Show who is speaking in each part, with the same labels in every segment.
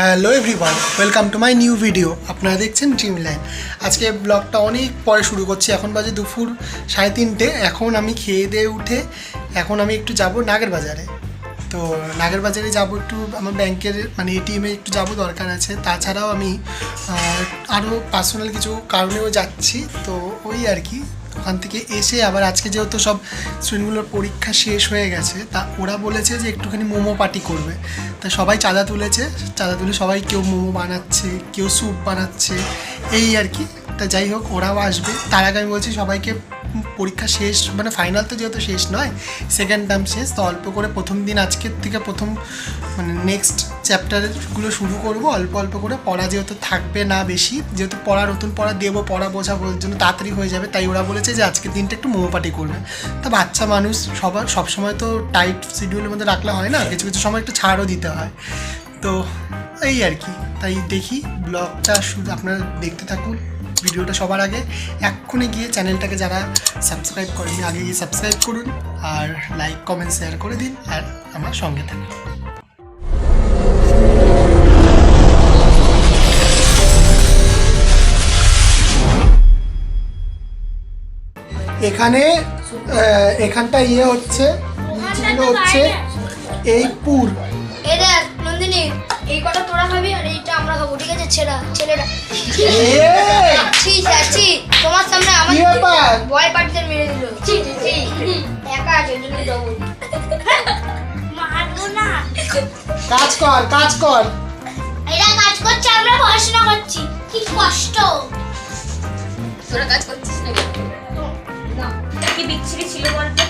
Speaker 1: Hello everyone welcome to my new video আপনারা দেখছেন dream line আজকে ব্লগটা অনেক পরে শুরু করছি। এখন বাজে দুপুর সাড়ে তিনটে। এখন আমি খেয়ে দিয়ে উঠে এখন আমি একটু যাব নাগের বাজারে। তো নাগের বাজারে যাব একটু, আমার ব্যাংকের মানে এটিএমে একটু যাব দরকার আছে। তাছাড়াও আমি আরও পার্সোনাল কিছু কারণেও যাচ্ছি। তো ওই আর কি। ওখান থেকে এসে আবার আজকে যেহেতু সব স্টুডেন্টগুলোর পরীক্ষা শেষ হয়ে গেছে, তা ওরা বলেছে যে একটুখানি মোমো পার্টি করবে। তা সবাই চাঁদা তুলেছে, চাঁদা তুলে সবাই কেউ মোমো বানাচ্ছে, কেউ স্যুপ বানাচ্ছে, এই আর কি। তা যাই হোক, ওরাও আসবে। তার আগে আমি বলছি সবাইকে পরীক্ষা শেষ মানে ফাইনাল তো যেহেতু শেষ নয় সেকেন্ড টার্ম শেষ, তো অল্প করে প্রথম দিন আজকের থেকে প্রথম মানে নেক্সট চ্যাপ্টারগুলো শুরু করব। অল্প অল্প করে পড়া যেহেতু থাকবে না বেশি, যেহেতু পড়া, নতুন পড়া দেবো, পড়া ওর জন্য তাড়াতাড়ি হয়ে যাবে, তাই ওরা বলেছে যে আজকের দিনটা একটু মোমো পার্টি করবে। তা বাচ্চা মানুষ সবার, সবসময় তো টাইট শিডিউলের মধ্যে রাখলে হয় না, কিছু কিছু সময় একটু ছাড়ও দিতে হয়। তো এই আর কি, তাই দেখি ব্লগটা শুধু আপনারা দেখতে থাকুন। ভিডিওটা সবার আগে, এক্ষুনি গিয়ে চ্যানেলটাকে যারা সাবস্ক্রাইব করেনি আগে গিয়ে সাবস্ক্রাইব করুন আর লাইক কমেন্ট শেয়ার করে দিন আর আমার সঙ্গে থাকুন। এখানে এখানটা ইয়ে হচ্ছে হচ্ছে এই পুর।
Speaker 2: এই কটা তোরা খাবি আর এইটা আমরা খাব ঠিক আছে? ছেড়া ছেলেরা।
Speaker 1: এই!
Speaker 2: ছি তোমার সামনে আমার বয় পার্টিদের মেরে দিল। ছি ছি একা আছে জন্য মারবো না।
Speaker 1: কাজ কর কাজ কর।
Speaker 2: এরা কাজ করছে আমরা পড়াশোনা করছি। কি কষ্ট।
Speaker 3: তোরা কাজ করছিস নাকি? এটা কি বিচ্ছিরি ছিল বলতে।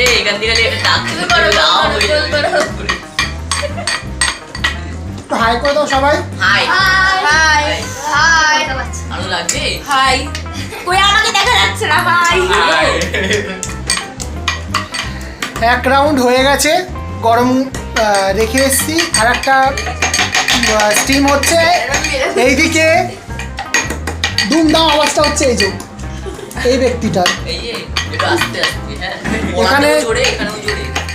Speaker 3: এই থেকে এটা ডাক তুমি করো।
Speaker 1: হাই করে দাও সবাই।
Speaker 3: হাই।
Speaker 2: হাই। হাই।
Speaker 3: আরও লাগবে? হাই। কই আমাকে দেখা যাচ্ছে না হাই।
Speaker 1: এক রাউন্ড হয়ে গেছে গরম রেখে এসেছি। আর একটা স্টিম হচ্ছে। এইদিকে দুমদাম আওয়াজটা হচ্ছে এই যে এই ব্যক্তিটার।
Speaker 3: এই যে আস্তে আস্তে হ্যাঁ।
Speaker 1: এখানে-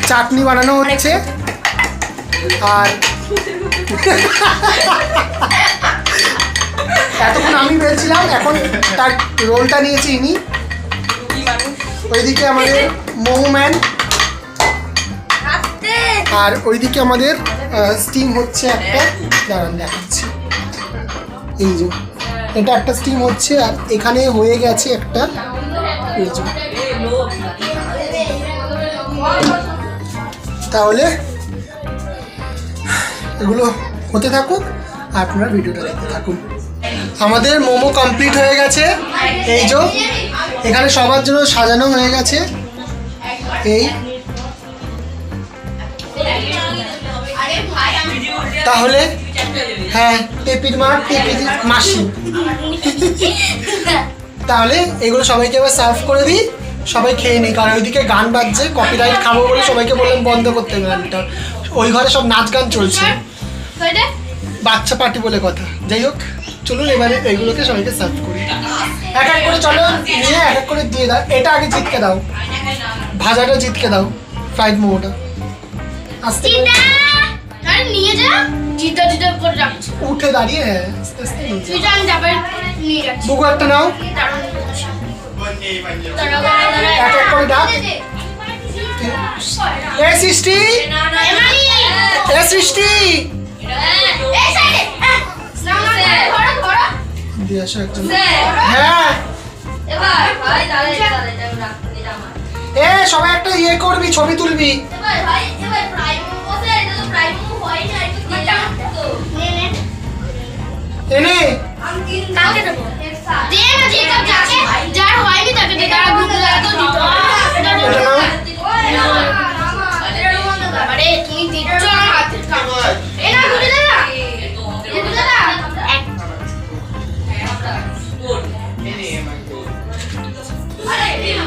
Speaker 1: চাটনি বানানো হচ্ছে। আর এতক্ষণ আমি বেলছিলাম এখন তার রোলটা নিয়েছি ইনি। ওইদিকে আমাদের মোমোম্যান
Speaker 2: আস্তে
Speaker 1: আর ওইদিকে আমাদের স্টিম হচ্ছে একটা। দাঁড়ান, দেখাচ্ছি। এই যে, এটা একটা স্টিম হচ্ছে, আর এখানে হয়ে গেছে একটা এই তাহলে এগুলো হতে থাকুক আর আপনারা ভিডিওটা দেখতে থাকুন। আমাদের মোমো কমপ্লিট হয়ে গেছে। এই যে, এখানে সবার জন্য সাজানো হয়ে গেছে। এই। তাহলে হ্যাঁ টেপির মা টেপির মাসি। তাহলে এগুলো সবাইকে এবার সার্ভ করে দিই। সবাই খেয়ে নিই কারণ ওইদিকে গান বাজছে কপিরাইট খাব বলে সবাইকে বললাম বন্ধ করতে গানটা। ওই ঘরে সব নাচ গান চলছে। বাচ্চা পার্টি বলে কথা। যাই হোক চলুন এবারে এইগুলোকে সবাইকে সার্ভ করি। এক এক করে চলো নিয়ে এক এক করে দিয়ে দাও। এটা আগে জিতকে দাও। ভাজাটা জিতকে দাও। ফ্রাইড মোমোটা। আস্তে
Speaker 2: জিতা নিয়ে যা। জিতা জিতা করে রাখছি।
Speaker 1: উঠে দাঁড়িয়ে হ্যাঁ আস্তে আস্তে
Speaker 2: যাবে নিয়ে যাচ্ছি।
Speaker 1: বুকু একটা নাও। এক এক করে ডাক। এ সৃষ্টি! এ সৃষ্টি! হ্যাঁ এ সবাই একটা ইয়ে করবি ছবি তুলবি এনে
Speaker 2: যার হয়নি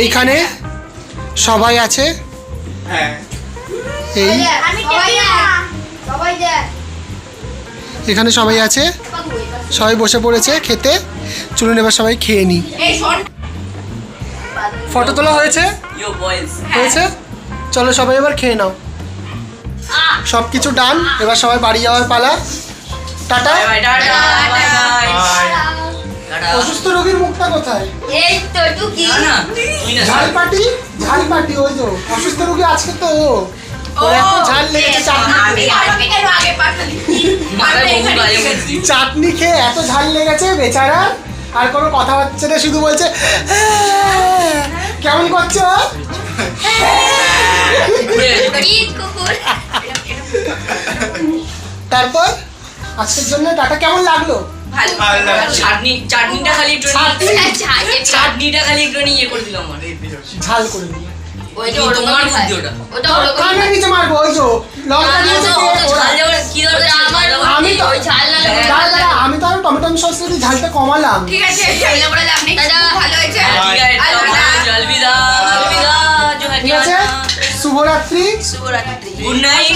Speaker 1: এইখানে সবাই আছে?
Speaker 4: হ্যাঁ।
Speaker 1: এই।
Speaker 2: সবাই সবাই
Speaker 1: এখানে সবাই আছে? সবাই বসে পড়েছে খেতে। চলুন এবার সবাই খেয়ে
Speaker 3: শোন।
Speaker 1: ফটো তোলা হয়েছে? হয়েছে? চলো সবাই এবার খেয়ে নাও। সব কিছু ডান। এবার সবাই বাড়ি যাওয়ার পালা। টাটা। অসুস্থ রোগীর মুখটা কোথায়?
Speaker 2: এই তো টুকি।
Speaker 3: না না। তুই
Speaker 1: ঝাল পাটি? ঝাল পাটি ওই তো। অসুস্থ রোগী আজকে তো। ও ঝাল লেগেছে চাটনি খেয়ে। এত ঝাল লেগেছে বেচারা। আর কোনো কথা হচ্ছে না শুধু বলছে "হ্যাঁ।" কেমন করছ? তারপর? আজকের জন্য টাটা। কেমন লাগল?
Speaker 3: ভালো।
Speaker 4: ভালো
Speaker 3: চাটনি চাটনিটা খালি একটু চাটনিটা খালি একটু ইয়ে করে দিলাম আমার
Speaker 1: ঝাল করে নিয়ে।
Speaker 3: ওইটা তোমার বুদ্ধি ওটা
Speaker 2: ওটা ওরকম
Speaker 1: কানের নিচে মারবো ওই তো? লঙ্কা
Speaker 3: না,
Speaker 1: দিয়েছে
Speaker 3: না,
Speaker 1: কে?
Speaker 3: ওটা ঝাল দেওয়ার কি দরকার ছিল?
Speaker 2: আমার
Speaker 3: ঝাল? দেওয়ার?
Speaker 1: আমি তো
Speaker 2: ওই ঝাল না লাগলে
Speaker 1: দাঁড়া, দাঁড়া, আমি তো আরও টমেটো সস দিয়ে ঝালটা কমালাম।
Speaker 3: ঠিক আছে ঝালটা বলে লাভ নেই
Speaker 2: দাদা।
Speaker 3: ভালো হয়েছে।
Speaker 2: আলবিদা।
Speaker 3: আলবিদা আলবিদা
Speaker 1: ঠিক আছে? শুভরাত্রি।
Speaker 3: শুভরাত্রি। গুড নাইট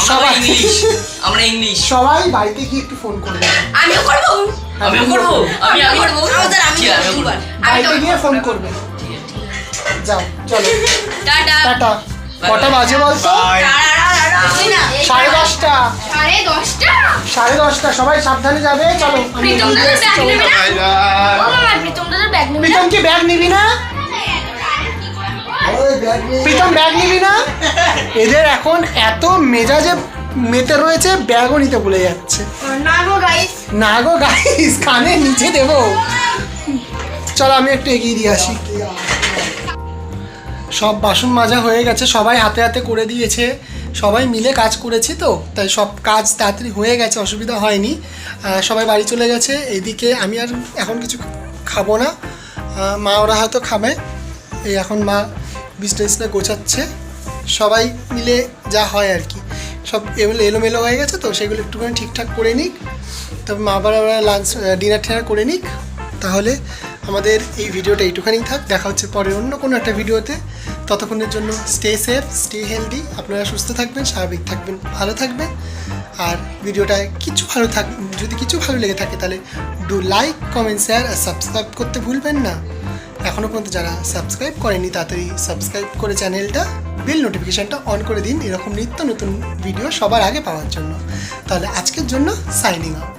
Speaker 1: সবাই
Speaker 3: ইংলিশ। আমরা ইংলিশ।
Speaker 1: সবাই বাড়িতে গিয়ে একটু ফোন করে দেবে
Speaker 3: আমিও করব। আমিও করব। আমি আগে করব। আমি করব।
Speaker 1: বাড়িতে গিয়ে ফোন করবে। যাও চলো।
Speaker 2: টাটা।
Speaker 1: টাটা। কটা বাজে বলতো? সাড়ে দশটা।
Speaker 2: সাড়ে দশটা।
Speaker 1: সাড়ে দশটা। সবাই সাবধানে যাবে। চলো
Speaker 2: প্রীতম দাদা ব্যাগ নেবে না?
Speaker 4: বাই
Speaker 2: ও
Speaker 4: বাই
Speaker 2: মামা প্রীতম দাদা ব্যাগ নেবে না?
Speaker 1: প্রীতম কি ব্যাগ নিবি না? প্রীতম ব্যাগ নিবি না? এদের এখন এত মেজাজে মেতে রয়েছে ব্যাগও নিতে ভুলে যাচ্ছে।
Speaker 2: না গো গাইস
Speaker 1: না গো গাইস কানে নিচে দেব। চলো আমি একটু এগিয়ে দিয়ে আসি। সব বাসন মাজা হয়ে গেছে সবাই হাতে হাতে করে দিয়েছে। সবাই মিলে কাজ করেছি তো তাই সব কাজ তাড়াতাড়ি হয়ে গেছে অসুবিধা হয়নি। সবাই বাড়ি চলে গেছে এইদিকে আমি আর এখন কিছু খাব না। মা ওরা হয়তো খাবে। এই এখন মা বিজনেসটা গোছাচ্ছে, সবাই মিলে যা হয় আর কি। সব এগুলো এলোমেলো হয়ে গেছে তো, সেগুলো একটুখানি ঠিকঠাক করে নিক। তবে মা বাবা ওরা লাঞ্চ ডিনার টিনার করে নিক। তাহলে আমাদের এই ভিডিওটা এইটুখানি থাক। দেখা হচ্ছে পরে অন্য কোনো একটা ভিডিওতে। ততক্ষণের জন্য স্টে সেফ স্টে হেলদি আপনারা সুস্থ থাকবেন, স্বাভাবিক থাকবেন, ভালো থাকবেন। আর ভিডিওটা কিছু ভালো থাক যদি কিছু ভালো লেগে থাকে তাহলে ডু লাইক কমেন্ট শেয়ার আর সাবস্ক্রাইব করতে ভুলবেন না। এখনও পর্যন্ত যারা সাবস্ক্রাইব করেনি, তাড়াতাড়ি সাবস্ক্রাইব করে চ্যানেলটা বেল নোটিফিকেশানটা অন করে দিন, এরকম নিত্য নতুন ভিডিও সবার আগে পাওয়ার জন্য। তাহলে আজকের জন্য সাইনিং আউট